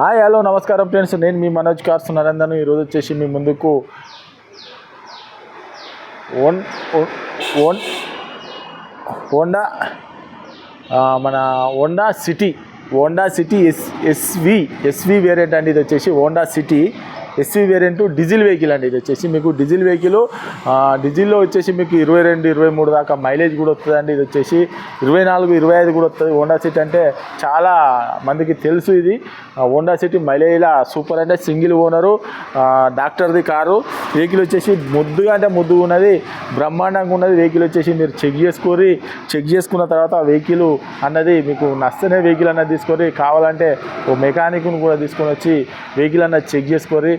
Hi hello నమస్కారం friends. నేను మీ Manoj cars నరేందర్ను ఈరోజు వచ్చేసి మీ ముందుకు ఓన్ ఓన్ హోండా మన Honda City. Honda City S SV SV variant అండి ఇది వచ్చేసి. Honda City. SV variant diesel vehicle అండి ఇది వచ్చేసి. మీకు డీజిల్ వెహికల్ డీజిల్లో వచ్చేసి మీకు ఇరవై రెండు ఇరవై మూడు దాకా మైలేజ్ కూడా వస్తుందండి. ఇది వచ్చేసి ఇరవై నాలుగు ఇరవై ఐదు కూడా వస్తుంది. హోండా సిటీ అంటే చాలా మందికి తెలుసు ఇది. హోండా సిటీ మైలేజ్లా సూపర్ అంటే సింగిల్ ఓనరు డాక్టర్ది కారు. వెహికల్ వచ్చేసి ముద్దుగా అంటే ముద్దుగా ఉన్నది బ్రహ్మాండంగా ఉన్నది. వెహికల్ వచ్చేసి మీరు చెక్ చేసుకొని చెక్ చేసుకున్న తర్వాత వెహికల్ అన్నది మీకు నచ్చనే వెహికల్ అన్నది తీసుకొని కావాలంటే ఓ మెకానిక్ను కూడా తీసుకొని వచ్చి వెహికల్ అన్నది చెక్ చేసుకొని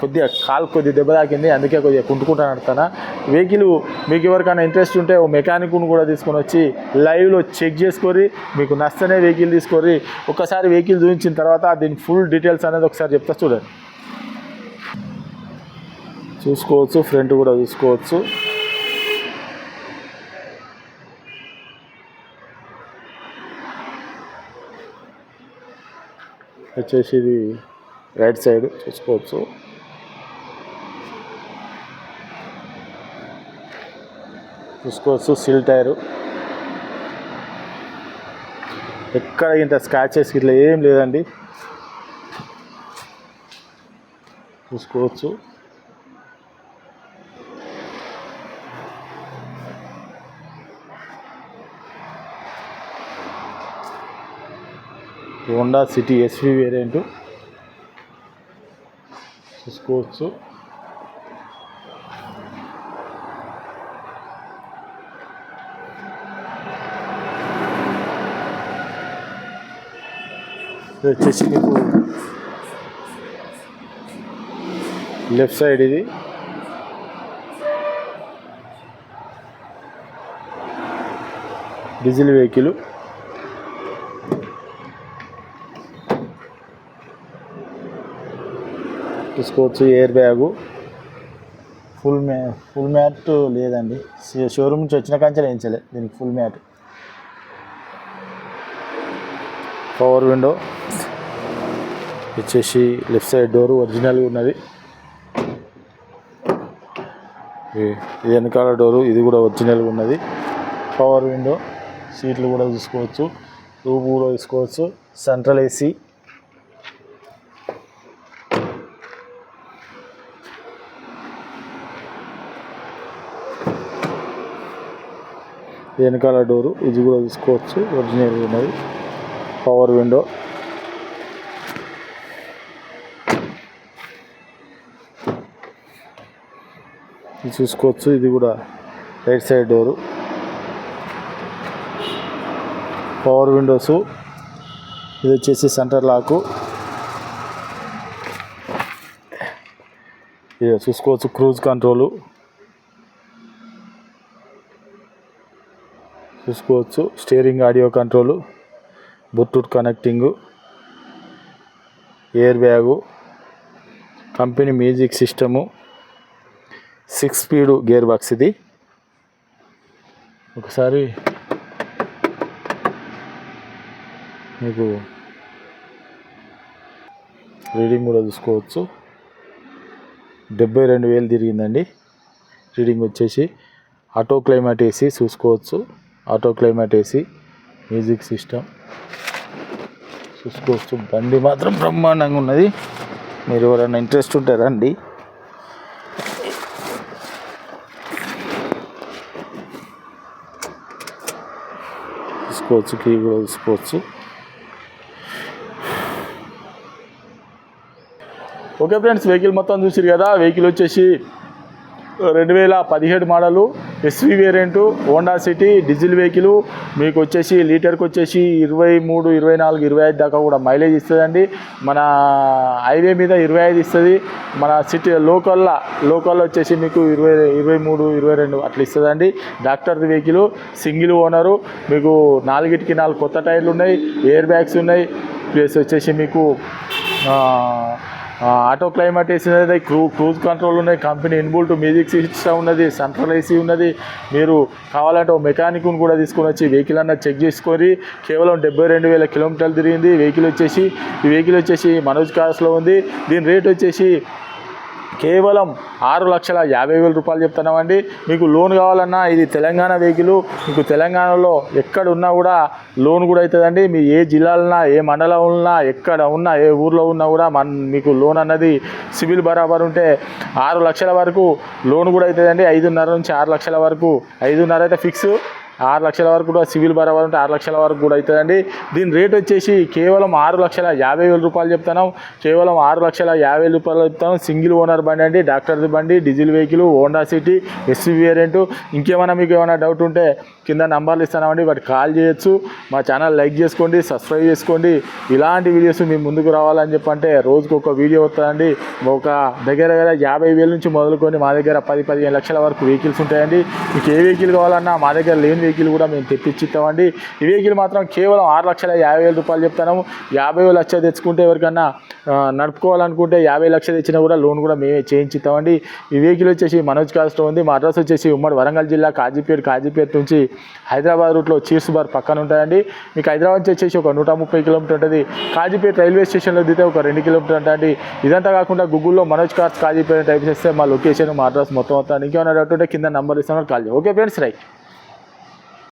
కొద్దిగా కాలు కొద్దిగా దెబ్బ తాకింది అందుకే కొద్దిగా కుంటుకుంటా నడుతాను వెహికల్ మీకు ఎవరికైనా ఇంట్రెస్ట్ ఉంటే ఓ మెకానిక్ను కూడా తీసుకొని వచ్చి లైవ్లో చెక్ చేసుకొని మీకు నచ్చనే వెహికల్ తీసుకొని ఒకసారి వెహికల్ చూపించిన తర్వాత దీని ఫుల్ డీటెయిల్స్ అనేది ఒకసారి చెప్తా చూడండి. చూసుకోవచ్చు ఫ్రంట్ కూడా చూసుకోవచ్చు. వచ్చేసి ఇది రైట్ సైడ్ చూసుకోవచ్చు. చూసుకోవచ్చు సిల్ టైరు. ఎక్కడ ఇంత స్క్రాచెస్ ఇట్లా ఏం లేదండి. చూసుకోవచ్చు. హోండా సిటీ ఎస్వి వేరియంట్ చూసుకోవచ్చు ఇది వచ్చేసి మీకు లెఫ్ట్ సైడ్ ఇది డీజిల్ వెహికల్ చూసుకోవచ్చు ఎయిర్ బ్యాగు. ఫుల్ మ్యా ఫుల్ మ్యాట్ లేదండి. షోరూమ్ నుంచి వచ్చిన కంచెలు వేయించలే దీనికి ఫుల్ మ్యాట్. పవర్ విండో వచ్చేసి లెఫ్ట్ సైడ్ డోర్ ఒరిజినల్గా ఉన్నది. ఇది వెనకాల డోరు ఇది కూడా ఒరిజినల్గా ఉన్నది. పవర్ విండో సీట్లు కూడా చూసుకోవచ్చు. రూమ్ కూడా తీసుకోవచ్చు సెంట్రల్ ఏసీ వెనకాల డోరు ఇది కూడా తీసుకోవచ్చు ఒరిజినల్ ఉన్నది. పవర్ విండో ఇది చూసుకోవచ్చు ఇది కూడా right side door. Power windows ఇది వచ్చేసి సెంటర్ లాకు ఇది చూసుకోవచ్చు క్రూజ్ కంట్రోలు చూసుకోవచ్చు. Steering audio control Bluetooth connecting air bag company music system six speed gear box ఇది. ఒకసారి మీకు రీడింగ్ కూడా చూసుకోవచ్చు. డెబ్బై రెండు వేలు తిరిగిందండి. రీడింగ్ వచ్చేసి ఆటో క్లైమేట్ వేసి చూసుకోవచ్చు. Auto climate AC music system. చూసుకోవచ్చు బండి మాత్రం బ్రహ్మాండంగా ఉన్నది. మీరు ఎవరైనా ఇంట్రెస్ట్ ఉంటే రండి. చూసుకోవచ్చు కీ కూడా చూసుకోవచ్చు ఓకే ఫ్రెండ్స్ వెహికల్ మొత్తం చూసిరు కదా. వెహికల్ వచ్చేసి రెండు వేల పదిహేడు model. SV variant Honda City diesel vehicle మీకు వచ్చేసి లీటర్కి వచ్చేసి ఇరవై మూడు ఇరవై నాలుగు ఇరవై ఐదు దాకా కూడా మైలేజ్ ఇస్తుందండి. మన హైవే మీద ఇరవై ఐదు ఇస్తుంది. మన సిటీ లోకల్లో లోకల్లో వచ్చేసి మీకు ఇరవై ఇరవై మూడు ఇరవై రెండు అట్లా ఇస్తుందండి. డాక్టర్ది వెహికల్ సింగిల్ ఓనరు మీకు నాలుగిటికి నాలుగు కొత్త టైర్లు ఉన్నాయి ఎయిర్ బ్యాగ్స్ ఉన్నాయి. ప్లస్ వచ్చేసి మీకు ఆటో క్లైమేట్ ఏసీ ఉన్నది క్రూ క్రూజ్ కంట్రోల్ ఉన్నాయి కంపెనీ ఇన్బుల్ట్ మ్యూజిక్ సిస్టమ్ ఉన్నది సెంట్రల్ ఏసీ ఉన్నది. మీరు కావాలంటే ఒక మెకానిక్ని కూడా తీసుకొని వచ్చి వెహికల్ అన్న చెక్ చేసుకొని కేవలం డెబ్బై రెండు వేల కిలోమీటర్లు తిరిగింది. వెహికల్ వచ్చేసి ఈ వెహికల్ వచ్చేసి మనోజ్ కార్స్లో ఉంది. దీని రేట్ వచ్చేసి కేవలం ఆరు లక్షల యాభై వేల రూపాయలు చెప్తున్నామండి. మీకు లోన్ కావాలన్నా ఇది తెలంగాణ వెహికల్ మీకు తెలంగాణలో ఎక్కడ ఉన్నా కూడా లోన్ కూడా అవుతుందండి. మీ ఏ జిల్లాలన్నా ఏ మండలం ఉన్నా ఎక్కడ ఉన్నా ఏ ఊర్లో ఉన్నా కూడా మన మీకు లోన్ అన్నది సివిల్ బరాబర్ ఉంటే ఆరు లక్షల వరకు లోన్ కూడా అవుతుందండి. ఐదున్నర నుంచి ఆరు లక్షల వరకు. ఐదున్నర అయితే ఫిక్స్ ఆరు లక్షల వరకు కూడా సివిల్ బరాబర్ ఉంటే ఆరు లక్షల వరకు కూడా అవుతుందండి. దీని రేట్ వచ్చేసి కేవలం ఆరు లక్షల యాభై వేల రూపాయలు చెప్తాను కేవలం ఆరు లక్షల యాభై వేల రూపాయలు చెప్తాం సింగిల్ ఓనర్ బండి అండి డాక్టర్ది బండి diesel vehicle Honda City SC variant. ఇంకేమైనా మీకు ఏమైనా డౌట్ ఉంటే కింద నంబర్లు ఇస్తామండి వాటికి కాల్ చేయొచ్చు. మా ఛానల్ లైక్ చేసుకోండి సబ్స్క్రైబ్ చేసుకోండి. ఇలాంటి వీడియోస్ మీ ముందుకు రావాలని చెప్పంటే రోజుకు ఒక వీడియో వస్తుందండి. ఒక దగ్గర దగ్గర యాభై వేల నుంచి మొదలుకొని మా దగ్గర పది పదిహేను లక్షల వరకు వెహికల్స్ ఉంటాయండి. మీకు ఏ వెహికల్ కావాలన్నా మా దగ్గర లేని వెహికల్ కూడా మేము తెప్పించిస్తామండి ఈ వెహికల్ మాత్రం కేవలం ఆరు లక్షల యాభై వేల రూపాయలు చెప్తాము యాభై వేలు లక్షలు తెచ్చుకుంటే ఎవరికన్నా నడుపుకోవాలనుకుంటే యాభై లక్షలు ఇచ్చినా కూడా లోన్ కూడా మేమే చేయించిస్తామండి ఈ వెహికల్ వచ్చేసి మనోజ్ కాస్ట్లో ఉంది. మా అడ్రస్ వచ్చేసి ఉమ్మడి వరంగల్ జిల్లా కాజీపేట కాజీపేట నుంచి హైదరాబాద్ రూట్లో చీర్స్ బార్ పక్కన ఉంటాయండి. మీకు హైదరాబాద్ నుంచి వచ్చేసి ఒక నూట ముప్పై కిలోమీటర్ ఉంటుంది. కాజీపేట రైల్వే స్టేషన్లో దిగితే ఒక రెండు కిలోమీటర్ ఉంటుంది ఇదంతా కాకుండా గూగుల్లో మనోజ్ కార్స్ కాజీపేట టైప్ చేస్తే మా లొకేషన్ మా అడ్రస్ మొత్తం అవుతాను ఇంకేమైనా డౌట్ ఉంటే కింద నంబర్ ఇస్తాను కాల్ చేయండి. Okay friends right.